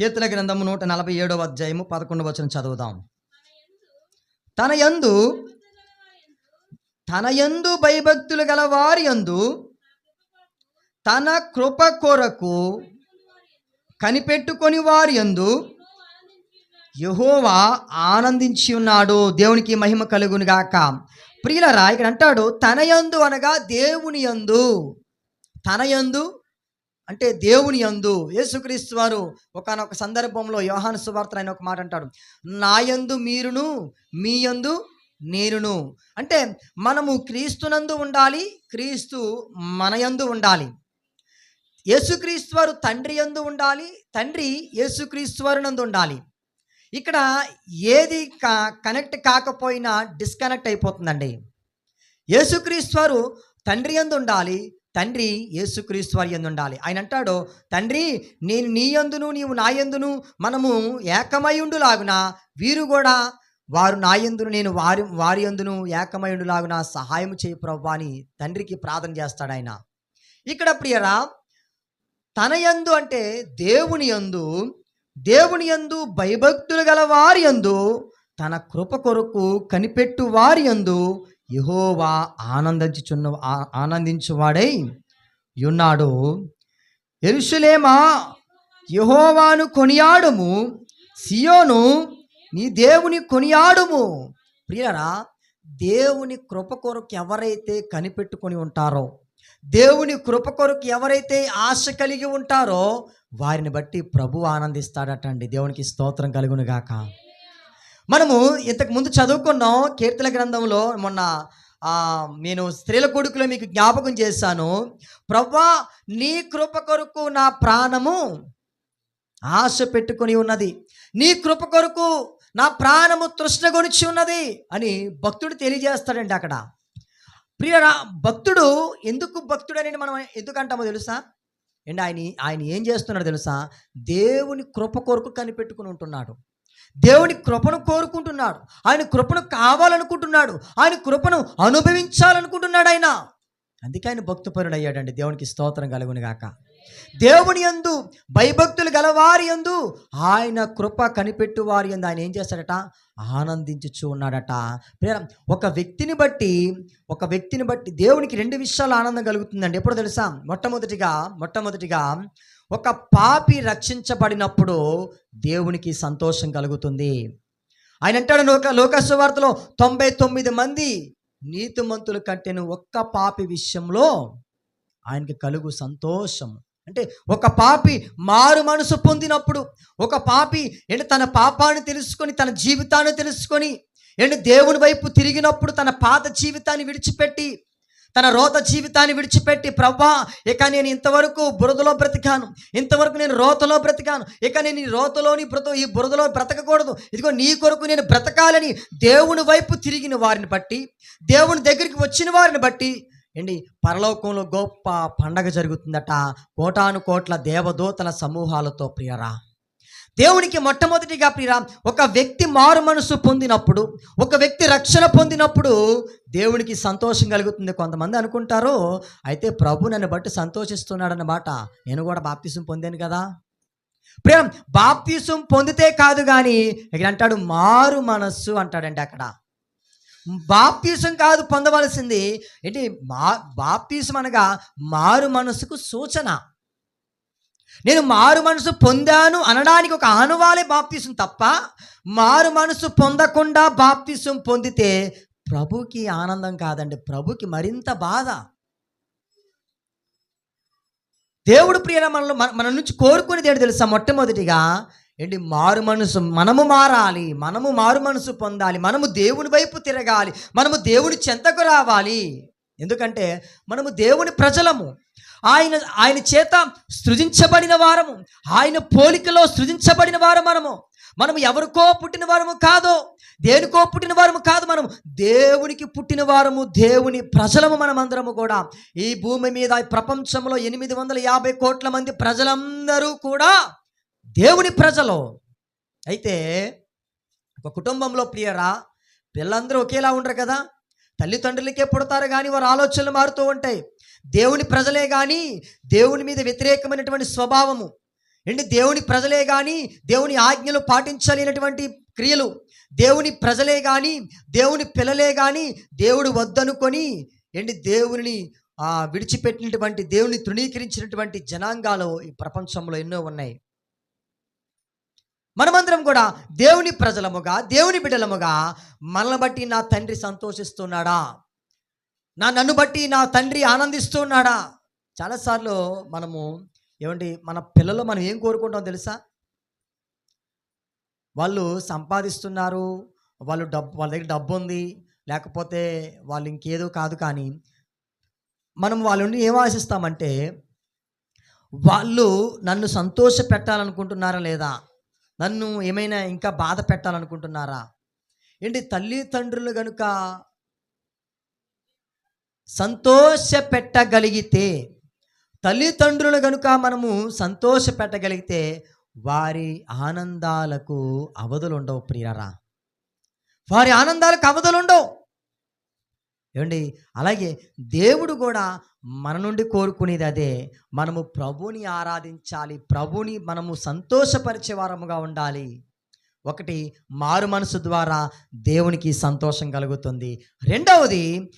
కీర్తన గ్రంథము నూట నలభై ఏడవ అధ్యాయము పదకొండవ వచనం చదువుదాం. తన యందు తన యందు భయభక్తులు గల వారి యందు తన కృప కొరకు కనిపెట్టుకొని వారి యందు యహోవా ఆనందించి ఉన్నాడు. దేవునికి మహిమ కలుగును గాక. ప్రియులరా ఇక్కడ అంటాడు తన యందు అనగా దేవుని యందు. తన యందు అంటే దేవుని యందు యేసుక్రీస్తు వారు ఒకనొక సందర్భంలో యోహాను సువార్త ఆయన ఒక మాట అంటాడు. నా యందు మీరును మీ యందు నేనును. అంటే మనము క్రీస్తునందు ఉండాలి క్రీస్తు మన యందు ఉండాలి. యేసుక్రీస్తు వారు తండ్రి యందు ఉండాలి తండ్రి యేసుక్రీస్తు వారు నందు ఉండాలి. ఇక్కడ ఏది కా కనెక్ట్ కాకపోయినా డిస్కనెక్ట్ అయిపోతుందండి. యేసుక్రీస్తు వారు తండ్రి యందు ఉండాలి తండ్రి యేసుక్రీస్తు వారి యందు ఉండాలి ఆయన అంటాడు తండ్రి నేను నీ యందును నీవు నా యందును మనము ఏకమయుండులాగున వీరు కూడా వారు నా యందును నేను వారి వారి యందును ఏకమయుండులాగున సహాయం చేయి ప్రభు అని తండ్రికి ప్రార్థన చేస్తాడు ఆయన. ఇక్కడ ప్రియరా తన యందు అంటే దేవుని యందు దేవుని యందు భయభక్తులు గల వారి యందు తన కృప కొరకు కనిపెట్టు వారి యందు యహోవా ఆనందించుచున్న ఆనందించువాడై ఉన్నాడు. ఎరుషులేమా యహోవాను కొనియాడుము సియోను నీ దేవుని కొనియాడుము. ప్రియరా దేవుని కృప కొరకు ఎవరైతే కనిపెట్టుకొని ఉంటారో దేవుని కృప కొరకు ఎవరైతే ఆశ కలిగి ఉంటారో వారిని బట్టి ప్రభు ఆనందిస్తాడటండి. దేవునికి స్తోత్రం కలుగునుగాక. గాక మనము ఇంతకు ముందు చదువుకున్నాం కీర్తన గ్రంథంలో మొన్న నేను స్త్రీల కొడుకులో మీకు జ్ఞాపకం చేశాను. ప్రవ్వా నీ కృప కొరకు నా ప్రాణము ఆశ పెట్టుకొని ఉన్నది. నీ కృప కొరకు నా ప్రాణము తృష్ణగొనిచి ఉన్నది అని భక్తుడు తెలియజేస్తాడండి అక్కడ. ప్రియరా భక్తుడు ఎందుకు భక్తుడు అని మనం ఎందుకు అంటామో తెలుసా? అండ్ ఆయన ఆయన ఏం చేస్తున్నాడు తెలుసా? దేవుని కృప కొరకు కనిపెట్టుకుని ఉంటున్నాడు. దేవుని కృపను కోరుకుంటున్నాడు. ఆయన కృపను కావాలనుకుంటున్నాడు. ఆయన కృపను అనుభవించాలనుకుంటున్నాడు ఆయన. అందుకే ఆయన భక్తుపరుడు అయ్యాడండి దేవునికి స్తోత్రం కలుగును గాక. దేవుని యందు భయభక్తులు గలవారి యందు ఆయన కృప కనిపెట్టు వారి యందు ఆయన ఏం చేస్తాడట? ఆనందించుచు ఉన్నాడట. ఒక వ్యక్తిని బట్టి ఒక వ్యక్తిని బట్టి దేవునికి రెండు విషయాలు ఆనందం కలుగుతుందండి. ఎప్పుడు తెలుసా? మొట్టమొదటిగా మొట్టమొదటిగా ఒక పాపి రక్షించబడినప్పుడు దేవునికి సంతోషం కలుగుతుంది. ఆయన అంటాడు లోక లోకస్వ వార్తలో తొంభై తొమ్మిది మంది నీతిమంతుల కంటేను ఒక్క పాపి విషయంలో ఆయనకి కలుగు సంతోషం. అంటే ఒక పాపి మారు మనసు పొందినప్పుడు ఒక పాపి ఏంటి తన పాపాన్ని తెలుసుకొని తన జీవితాన్ని తెలుసుకొని ఏంటి దేవుని వైపు తిరిగినప్పుడు తన పాత జీవితాన్ని విడిచిపెట్టి తన రోత జీవితాన్ని విడిచిపెట్టి ప్రభా ఇక నేను ఇంతవరకు బురదలో బ్రతికాను. ఇంతవరకు నేను రోతలో బ్రతికాను. ఇక నేను ఈ రోతలోని బ్రత ఈ బురదలో బ్రతకకూడదు. ఇదిగో నీ కొరకు నేను బ్రతకాలని దేవుని వైపు తిరిగిన వారిని బట్టి దేవుని దగ్గరికి వచ్చిన వారిని బట్టి ఏంటి? పరలోకంలో గొప్ప పండగ జరుగుతుందట. కోటాను కోట్ల దేవదూతల సమూహాలతో ప్రియరా. దేవునికి మొట్టమొదటిగా ప్రియరా ఒక వ్యక్తి మారు మనసు పొందినప్పుడు ఒక వ్యక్తి రక్షణ పొందినప్పుడు దేవునికి సంతోషం కలుగుతుంది. కొంతమంది అనుకుంటారు అయితే ప్రభు నన్ను బట్టి సంతోషిస్తున్నాడన్నమాట. నేను కూడా బాప్తిసం పొందాను కదా. ప్రేమ బాప్తిసం పొందితే కాదు కానీ ఇక్కడ అంటాడు మారు మనస్సు అంటాడండి అక్కడ. బాప్తీసం కాదు పొందవలసింది ఏంటి మా బాప్తీసం అనగా మారు మనసుకు సూచన. నేను మారు మనసు పొందాను అనడానికి ఒక ఆనువాలే బాప్తీసం తప్ప మారు మనసు పొందకుండా బాప్తీసం పొందితే ప్రభుకి ఆనందం కాదండి ప్రభుకి మరింత బాధ. దేవుడు ప్రియర మనలో మన మన నుంచి కోరుకునేది ఏంటి తెలుసా? మొట్టమొదటిగా ఏంటి? మారు మనసు మనము మారాలి మనము మారు మనసు పొందాలి మనము దేవుని వైపు తిరగాలి మనము దేవుని చెంతకు రావాలి. ఎందుకంటే మనము దేవుని ప్రజలము. ఆయన ఆయన చేత సృజించబడిన వారము. ఆయన పోలికలో సృజించబడిన వారు మనము. మనము ఎవరికో పుట్టిన వారము కాదు. దేనికో పుట్టిన వారము కాదు మనము దేవునికి పుట్టిన వారము దేవుని ప్రజలము మనమందరము కూడా. ఈ భూమి మీద ప్రపంచంలో ఎనిమిది వందల యాభై కోట్ల మంది ప్రజలందరూ కూడా దేవుని ప్రజలు. అయితే ఒక కుటుంబంలో ప్రియరా పిల్లలందరూ ఒకేలా ఉండరు కదా? తల్లిదండ్రులకే పుడతారు కానీ వారి ఆలోచనలు మారుతూ ఉంటాయి. దేవుని ప్రజలే కానీ దేవుని మీద వ్యతిరేకమైనటువంటి స్వభావము ఏంటి దేవుని ప్రజలే కానీ దేవుని ఆజ్ఞలు పాటించలేనటువంటి క్రియలు. దేవుని ప్రజలే కానీ దేవుని పిల్లలే కానీ దేవుడు వద్దనుకొని ఏంటి దేవుని విడిచిపెట్టినటువంటి దేవుని తృణీకరించినటువంటి జనాంగాలు ఈ ప్రపంచంలో ఎన్నో ఉన్నాయి. మనమందరం కూడా దేవుని ప్రజలముగా దేవుని బిడ్డలముగా మనల్ని బట్టి నా తండ్రి సంతోషిస్తున్నాడా? నా నన్ను బట్టి నా తండ్రి ఆనందిస్తున్నాడా? చాలాసార్లు మనము ఏమండి? మన పిల్లలు మనం ఏం కోరుకుంటాం తెలుసా? వాళ్ళు సంపాదిస్తున్నారు వాళ్ళు డబ్బు వాళ్ళ దగ్గర డబ్బు ఉంది లేకపోతే వాళ్ళు ఇంకేదో కాదు కానీ మనం వాళ్ళని ఏం ఆశిస్తామంటే వాళ్ళు నన్ను సంతోష పెట్టాలనుకుంటున్నారా లేదా? నన్ను ఏమైనా ఇంకా బాధ పెట్టాలనుకుంటున్నారా? ఏంటి తల్లిదండ్రులు కనుక సంతోష పెట్టగలిగితే తల్లిదండ్రులు కనుక మనము సంతోష పెట్టగలిగితే వారి ఆనందాలకు అవధులు ఉండవు ప్రియరా వారి ఆనందాలకు అవధులు ఉండవు ఏమండి? అలాగే దేవుడు కూడా మన నుండి కోరుకునేది అదే. మనము ప్రభుని ఆరాధించాలి. ప్రభుని మనము సంతోషపరిచే వారముగా ఉండాలి. ఒకటి మారు మనసు ద్వారా దేవునికి సంతోషం కలుగుతుంది. రెండవది